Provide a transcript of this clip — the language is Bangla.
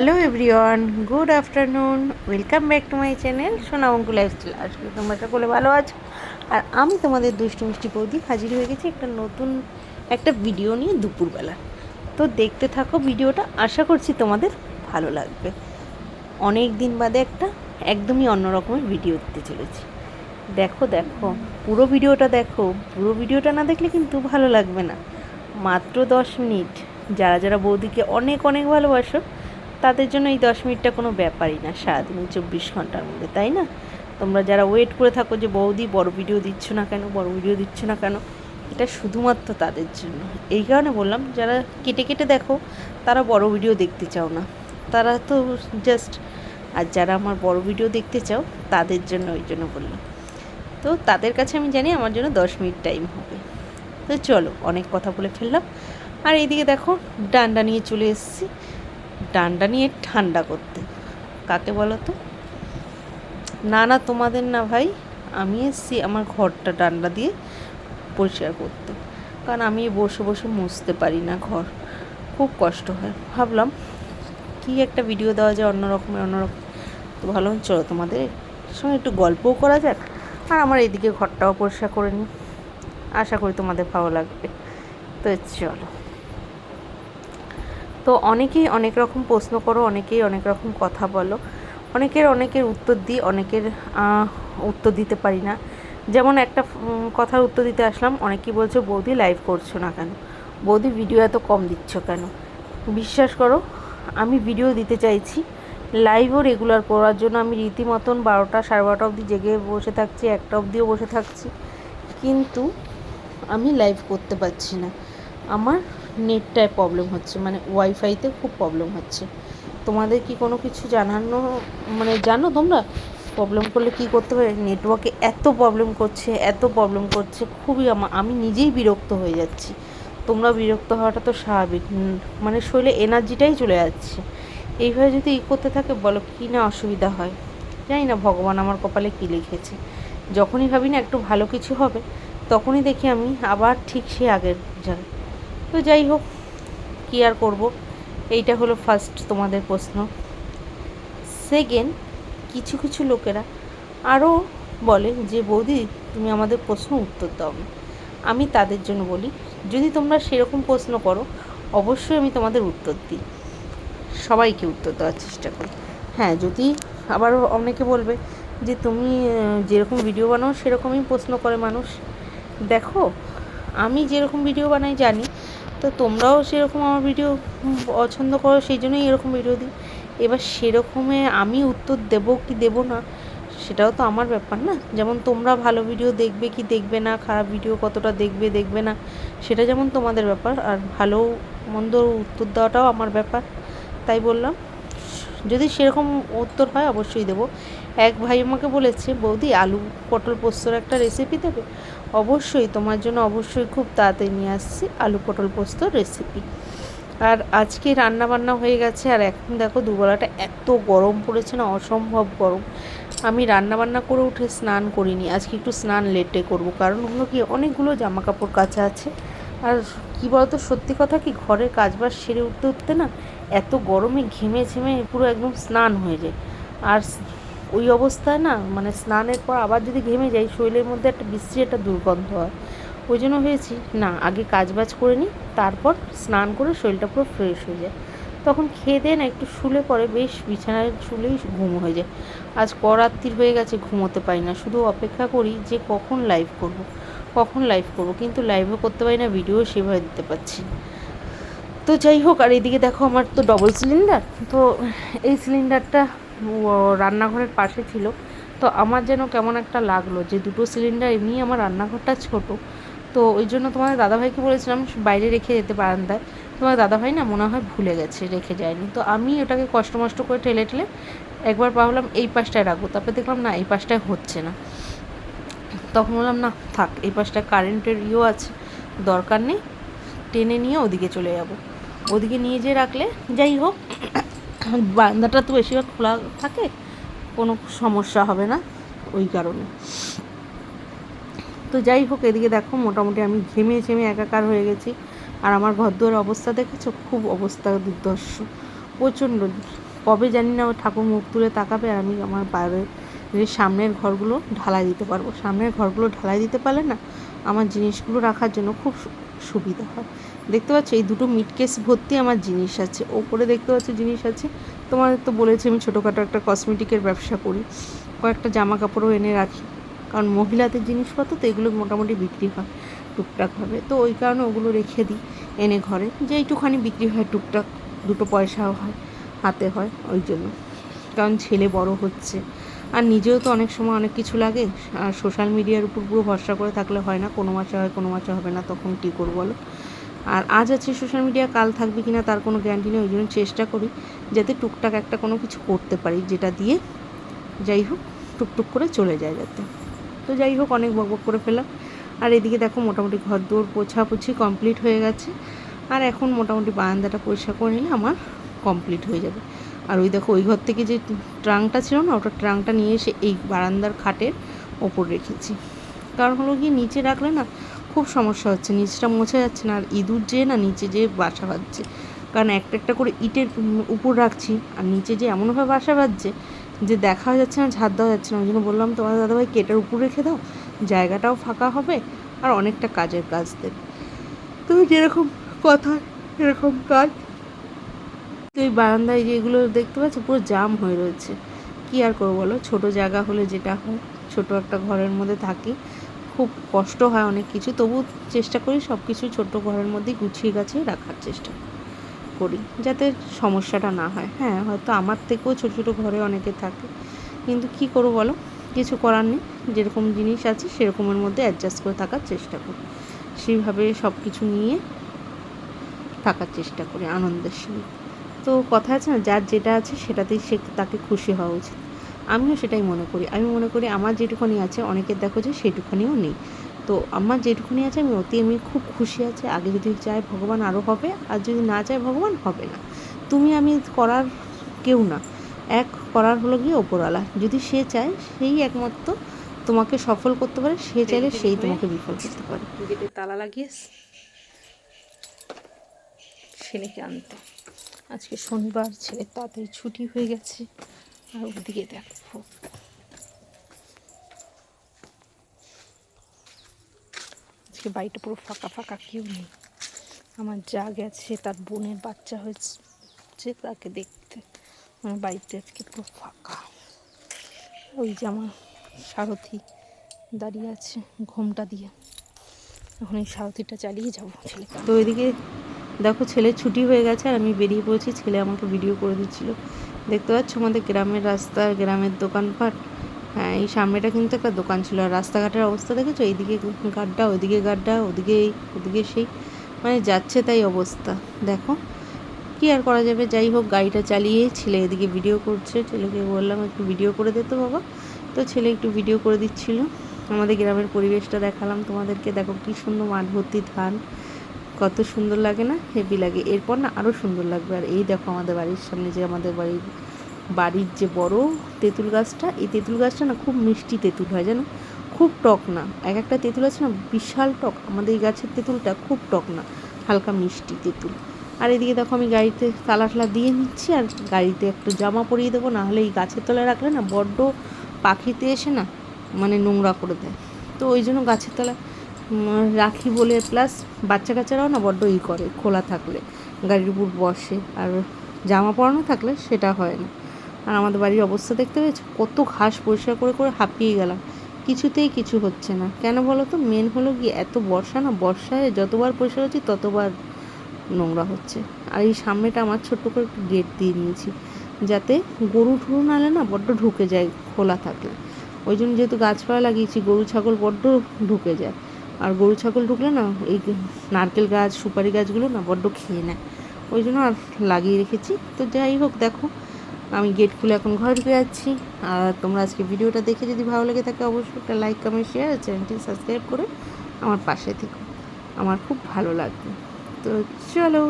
Hello everyone good afternoon welcome back to my channel Sonamonku lifestyle আসলে তোমরা সকলে ভালো আছো? আর আমি তোমাদের দুষ্টু মিষ্টি বৌদি হাজির হয়ে গেছি একটা নতুন একটা ভিডিও নিয়ে দুপুরবেলা। তো দেখতে থাকো ভিডিওটা, আশা করছি তোমাদের ভালো লাগবে। অনেক দিন বাদে একটা একদমই অন্য রকমের ভিডিও দিতে চলেছি। দেখো দেখো, পুরো ভিডিওটা দেখো। পুরো ভিডিওটা না দেখলে কিন্তু ভালো লাগবে না। মাত্র দশ মিনিট। যারা যারা বৌদিকে অনেক অনেক ভালোবাসো তাদের জন্য এই দশ মিনিটটা কোনো ব্যাপারই না সারাদিন চব্বিশ ঘণ্টার মধ্যে, তাই না? তোমরা যারা ওয়েট করে থাকো যে, বৌদি, বড় ভিডিও দিচ্ছ না কেন? বড় ভিডিও দিচ্ছ না কেন? এটা শুধুমাত্র তাদের জন্য। এই কারণে বললাম, যারা কেটে কেটে দেখো, তারা বড় ভিডিও দেখতে চাও না। তারা তো জাস্ট আর যারা আমার বড় ভিডিও দেখতে চাও, তাদের জন্য ওই জন্য বললাম। তো তাদের কাছে আমি জানি আমার জন্য দশ মিনিট টাইম হবে। তো চলো, অনেক কথা বলে ফেললাম। আর এইদিকে দেখো, ডান্ডা নিয়ে চলে এসেছি। ডান্ডা নিয়ে ঠান্ডা করতে। কাকে বলো তো? না না, তোমাদের না ভাই, আমি এসেছি আমার ঘরটা ডান্ডা দিয়ে পরিষ্কার করতে। কারণ আমি বসে বসে মুছতে পারি না ঘর। খুব কষ্ট হয়। ভাবলাম, কি একটা ভিডিও দেওয়া যায় অন্য রকমের অন্যরকম তো ভালো চলো তোমাদের সঙ্গে একটু গল্পও করা যাক। আর আমার এইদিকে ঘরটাও পরিষ্কার করে নিই। আশা করি তোমাদের ভালো লাগবে। তো চলো। তো অনেকেই অনেক রকম প্রশ্ন করো, অনেকেই অনেক রকম কথা বলো। অনেকের অনেকের উত্তর দিই, অনেকের উত্তর দিতে পারি না। যেমন একটা কথার উত্তর দিতে আসলাম, অনেকেই বলছে, বৌদি লাইভ করছ না কেন? বৌদি ভিডিও এত কম দিচ্ছ কেন? বিশ্বাস করো, আমি ভিডিও দিতে চাইছি। লাইভও রেগুলার করার জন্য আমি রীতিমতন বারোটা সাড়ে বারোটা অবধি জেগে বসে থাকছি, একটা অবধিও বসে থাকছি। কিন্তু আমি লাইভ করতে পারছি না। আমার নেটটায় প্রবলেম হচ্ছে মানে ওয়াইফাইতে খুব প্রবলেম হচ্ছে। তোমাদের কি কোনো কিছু জানানো মানে জানো তোমরা? প্রবলেম করলে কি করতে পারে নেটওয়ার্কে এত প্রবলেম করছে, এত প্রবলেম করছে, খুবই আমা- আমি নিজেই বিরক্ত হয়ে যাচ্ছি। তোমরা বিরক্ত হওয়াটা তো স্বাভাবিক মানে শরীরে এনার্জিটাই চলে যাচ্ছে। এইভাবে যদি ই করতে থাকে, বলো কী না অসুবিধা হয়? জানি না ভগবান আমার কপালে কী লিখেছে। যখনই ভাবি না একটু ভালো কিছু হবে, তখনই দেখি আমি আবার ঠিক সে আগের তো যাই হোক, কী আর করব? এইটা হলো ফার্স্ট তোমাদের প্রশ্ন। সেকেন্ড কিছু কিছু লোকেরা আরও বলে যে, বৌদি, তুমি আমাদের প্রশ্ন উত্তর দাও। না আমি তাদের জন্য বলি, যদি তোমরা সেরকম প্রশ্ন করো, অবশ্যই আমি তোমাদের উত্তর দিই। সবাইকে উত্তর দেওয়ার চেষ্টা করি। হ্যাঁ যদি আবার অনেকে বলবে যে, তুমি যেরকম ভিডিও বানাও, সেরকমই প্রশ্ন করে মানুষ। দেখো, আমি যেরকম ভিডিও বানাই জানি তো তোমরাও সেরকম আমার ভিডিও পছন্দ করো, সেই জন্যই এরকম ভিডিও দিই। এবার সেরকমে আমি উত্তর দেবো কি দেবো না, সেটাও তো আমার ব্যাপার না। যেমন তোমরা ভালো ভিডিও দেখবে কি দেখবে না, খারাপ ভিডিও কতটা দেখবে দেখবে না, সেটা যেমন তোমাদের ব্যাপার। আর ভালো মন্দ উত্তর দেওয়াটাও আমার ব্যাপার, তাই বললাম। যদি সেরকম উত্তর হয় অবশ্যই দেবো। এক ভাই আমাকে বলেছে, বৌদি, আলু পটল পোস্তর একটা রেসিপি দেবে? অবশ্যই, তোমার জন্য অবশ্যই খুব তাড়াতাড়ি নিয়ে আসছি আলু পটল পোস্তর রেসিপি আর আজকে রান্না বান্না হয়ে গেছে, আর এখন দেখো দুবেলাটা এত গরম পড়েছে না, অসম্ভব গরম। আমি রান্না বান্না করে উঠে স্নান করিনি, আজকে একটু স্নান লেটে করব, কারণ হলো কি, অনেকগুলো জামা কাপড় কাচা আছে। আর কি বলতো, সত্যি কথা কি, ঘরের কাজবাজ সেরে উঠতে উঠতে না, এত গরমে ঘেমে ঝেমে পুরো একদম স্নান হয়ে যায়। আর ওই অবস্থায় না মানে স্নানের পর আবার যদি ঘেমে যাই, শরীরের মধ্যে একটা বিশ্রী একটা দুর্গন্ধ হয়। ওই জন্য হয়েছি, না, আগে কাজবাজ করে নিই, তারপর স্নান করে শরীরটা পুরো ফ্রেশ হয়ে যায়। তখন খেয়ে দিয়ে না একটু শুলে পরে বেশ বিছানায় শুলেই ঘুম হয়ে যায়। আজ করাত্রির হয়ে গেছে, ঘুমোতে পারি না। শুধু অপেক্ষা করি যে কখন লাইভ করব। কখন লাইভ করব, কিন্তু লাইভও করতে পারি না ভিডিও সেভাবে দিতে পারছি তো যাই হোক, আর এদিকে দেখো আমার তো ডবল সিলিন্ডার তো এই সিলিন্ডারটা রান্নাঘরের পাশে ছিল। তো আমার যেন কেমন একটা লাগল যে দুটো সিলিন্ডার এমনি আমার রান্নাঘরটা ছোট। তো ওই জন্য তোমাদের দাদাভাইকে বলেছিলাম বাইরে রেখে যেতে বারান্দায়। তোমার দাদাভাই না মনে হয় ভুলে গেছে, রেখে যায়নি। তো আমি ওটাকে কষ্ট মষ্ট করে ঠেলে ঠেলে একবার ভাবলাম এই পাশটায় রাখব। তারপরে দেখলাম না এই পাশটায় হচ্ছে না। তখন বললাম, না, থাক, এই পাশটায় কারেন্টের ইয়েও আছে, দরকার নেই। টেনে নিয়ে ওদিকে চলে যাব। ওদিকে নিয়ে যেয়ে রাখলে যাই হোক বারান্দাটা তো বেশিরভাগ খোলা থাকে, কোনো সমস্যা হবে না ওই কারণে। তো যাই হোক, এদিকে দেখো মোটামুটি আমি ঘেমে ঝেমে একাকার হয়ে গেছি। আর আমার ঘর দুয়ার অবস্থা দেখেছ? খুব অবস্থা দুর্দর্শ প্রচণ্ড কবে জানি না ঠাকুর মুখ তুলে তাকাবে আর আমি আমার বাইরের যে সামনের ঘরগুলো ঢালাই দিতে পারব। সামনের ঘরগুলো ঢালাই দিতে পারলে না, আমার জিনিসগুলো রাখার জন্য খুব সুবিধা হয়। দেখতে পাচ্ছ, এই দুটো মিট কেস ভর্তি আমার জিনিস আছে। ওপরে দেখতে পাচ্ছ জিনিস আছে। তোমার তো বলেছি আমি ছোটোখাটো একটা কসমেটিকের ব্যবসা করি। কয়েকটা জামা কাপড়ও এনে রাখি। কারণ মহিলাদের জিনিসপত্র তো এগুলো মোটামুটি বিক্রি হয় টুকটাকভাবে তো ওই কারণে ওগুলো রেখে দিই এনে ঘরে। যে একটুখানি বিক্রি হয় টুকটাক, দুটো পয়সাও হয়, হাতে হয় ওই জন্য। কারণ ছেলে বড় হচ্ছে। আর নিজেও তো অনেক সময় অনেক কিছু লাগে। আর সোশ্যাল মিডিয়ার উপর পুরো ভরসা করে থাকলে হয় না, কোনো মাসে হয়, কোনো মাসে হবে না, তখন কী করব বলো? আর আজ আছে সোশ্যাল মিডিয়া কাল থাকবে কিনা তার কোনো গ্যারান্টি নেই, ওই জন্য চেষ্টা করি যাতে টুকটাক একটা কোনো কিছু করতে পারি, যেটা দিয়ে যাই হোক টুকটুক করে চলে যায় যাতে। তো যাই হোক, অনেক বক বক করে ফেলাম আর এদিকে দেখো মোটামুটি ঘর দৌড় পোছাপুছি কমপ্লিট হয়ে গেছে। আর এখন মোটামুটি বারান্দাটা পরিষ্কার করে নিলে আমার কমপ্লিট হয়ে যাবে। আর ওই দেখো, ওই ঘর থেকে যে ট্রাঙ্কটা ছিল না, ওটা ট্রাঙ্কটা নিয়ে এসে এই বারান্দার খাটের ওপর রেখেছি। কারণ হলো গিয়ে নিচে রাখলে না খুব সমস্যা হচ্ছে, নিচটা মোছা যাচ্ছে না, আর ইঁদুর যেয়ে না নিচে যেয়ে বাসা বাঁধছে। কারণ একটা একটা করে ইটের উপর রাখছি, আর নিচে যে এমনভাবে বাসা বাঁধছে যে দেখা যাচ্ছে না ঝাড় দেওয়া যাচ্ছে না। ওই জন্য বললাম তোমার দাদাভাই কেটের উপর রেখে দাও, জায়গাটাও ফাঁকা হবে, আর অনেকটা কাজের কাজ দেবে। তুমি যেরকম কথা, এরকম কাজ তো এই বারান্দায় যেগুলো দেখতে পাচ্ছ পুরো জাম হয়ে রয়েছে। কি আর করব বলো? ছোট জায়গা হলে যেটা হয় ছোট একটা ঘরের মধ্যে থাকি। খুব কষ্ট হয় অনেক কিছু, তবু চেষ্টা করি সব কিছু ছোট ঘরের মধ্যেই গুছিয়ে গাছিয়ে রাখার চেষ্টা করি, যাতে সমস্যাটা না হয়। হ্যাঁ হয়তো আমার থেকেও ছোটো ছোটো ঘরে অনেকে থাকে। কিন্তু কি করব বলো? কিছু করার নেই। যেরকম জিনিস আছে, সেরকমের মধ্যে অ্যাডজাস্ট করে থাকার চেষ্টা করি। সেইভাবে সব কিছু নিয়ে থাকার চেষ্টা করি আনন্দের সঙ্গে। তো কথা আছে না যার যেটা আছে সেটাতেই সে তাকে খুশি হওয়া উচিত। আমিও সেটাই মনে করি। আমি মনে করি আমার যেটুকুনি আছে অনেকের দেখো যে সেটুকুনিও নেই। তো আমার যেটুকুনি আছে আমি অতি আমি খুব খুশি আছি। আগে যদি চায় ভগবান আরও হবে আর যদি না চায় ভগবান হবে না। তুমি আমি করার কেউ না। এক করার হলো গিয়ে ওপরওয়ালা। যদি সে চায় সেই একমাত্র তোমাকে সফল করতে পারে সে চাইলে সেই তোমাকে বিফল করতে পারে। গেটে তালা লাগিয়ে ছেলেকে আনতে। আজকে শনিবার ছেলে তাড়াতাড়ি ছুটি হয়ে গেছে। আর ওদিকে দেখো। আজকে বাড়িটা পুরো ফাঁকা ফাঁকা, কেউ নেই। আমার যা গেছে, তার বোনের বাচ্চা হয়েছে তাকে দেখতে। আমার বাড়িতে আজকে পুরো ফাঁকা। ওই যে আমার সারথি দাঁড়িয়ে আছে ঘোমটা দিয়ে। এখন এই সারথিটা চালিয়ে যাব ছেলেকে। তো ওইদিকে দেখো ছেলের ছুটি হয়ে গেছে আর আমি বেরিয়ে পড়েছি, ছেলে আমাকে ভিডিও করে দিচ্ছিল। দেখতে পাচ্ছ আমাদের গ্রামের রাস্তা, গ্রামের দোকানপাট। হ্যাঁ এই সামনেটা কিন্তু একটা দোকান ছিল। আর রাস্তাঘাটের অবস্থা দেখেছ? এইদিকে গাড্ডা ওইদিকে গাড্ডা ওদিকে এই, ওদিকে সেই। মানে যাচ্ছে তাই অবস্থা। দেখো, কি আর করা যাবে? যাই হোক, গাড়িটা চালিয়ে ছেলে এদিকে ভিডিও করছে। ছেলেকে বললাম, একটু ভিডিও করে দে তো বাবা। তো ছেলে একটু ভিডিও করে দিচ্ছিল। আমাদের গ্রামের পরিবেশটা দেখালাম তোমাদেরকে। দেখো কি সুন্দর মাঠ ভর্তি ধান। কত সুন্দর লাগে না? হেভি লাগে। এরপর না আরও সুন্দর লাগবে। আর এই দেখো আমাদের বাড়ির সামনে যে আমাদের বাড়ির বাড়ির যে বড় তেঁতুল গাছটা, এই তেঁতুল গাছটা না খুব মিষ্টি তেঁতুল হয়, জানো? খুব টক না। এক একটা তেঁতুল আছে না, বিশাল টক। আমাদের এই গাছের তেঁতুলটা খুব টক না। হালকা মিষ্টি তেঁতুল। আর এদিকে দেখো আমি গাড়িতে তালা টালা দিয়ে নিচ্ছি, আর গাড়িতে একটু জামা পরিয়ে দেবো, না হলে এই গাছের তলায় রাখলে না বড্ড পাখিতে এসে না মানে নোংরা করে দেয়। তো ওই জন্য গাছের তলায় রাখি বলে প্লাস বাচ্চা কাচ্চারাও না বড্ড ই করে, খোলা থাকলে। গাড়ির উপর বসে, আর জামা পরানো থাকলে সেটা হয় না। আর আমাদের বাড়ির অবস্থা দেখতে পেয়েছ? কত ঘাস পরিষ্কার করে করে হাঁপিয়ে গেলাম। কিছুতেই কিছু হচ্ছে না। কেন বলো তো? মেন হলো কি এত বর্ষা না, বর্ষায় যতবার পরিষ্কার হচ্ছে, ততবার নোংরা হচ্ছে। আর এই সামনেটা আমার ছোট্ট করে একটু গেট দিয়ে নিয়েছি, যাতে গরু ঠুরু নালে না বড্ড ঢুকে যায়, খোলা থাকলে। ওই জন্য যেহেতু গাছপালা লাগিয়েছি, গরু, ছাগল বড্ড ঢুকে যায়। আর গরু, ছাগল ঢুকলে না, এই নারকেল গাছ, সুপারি গাছগুলো না বড্ড খেয়ে নেয়। ওই জন্য আর লাগিয়ে রেখেছি। তো যাই হোক, দেখো, আমি গেট খুলে এখন ঘর ঢুকে যাচ্ছি। আর তোমরা আজকে ভিডিওটা দেখে যদি ভালো লেগে থাকে, অবশ্যই একটা লাইক কমেন্ট শেয়ার চ্যানেলটি সাবস্ক্রাইব করে আমার পাশে থেকো। আমার খুব ভালো লাগবে। তো চলো।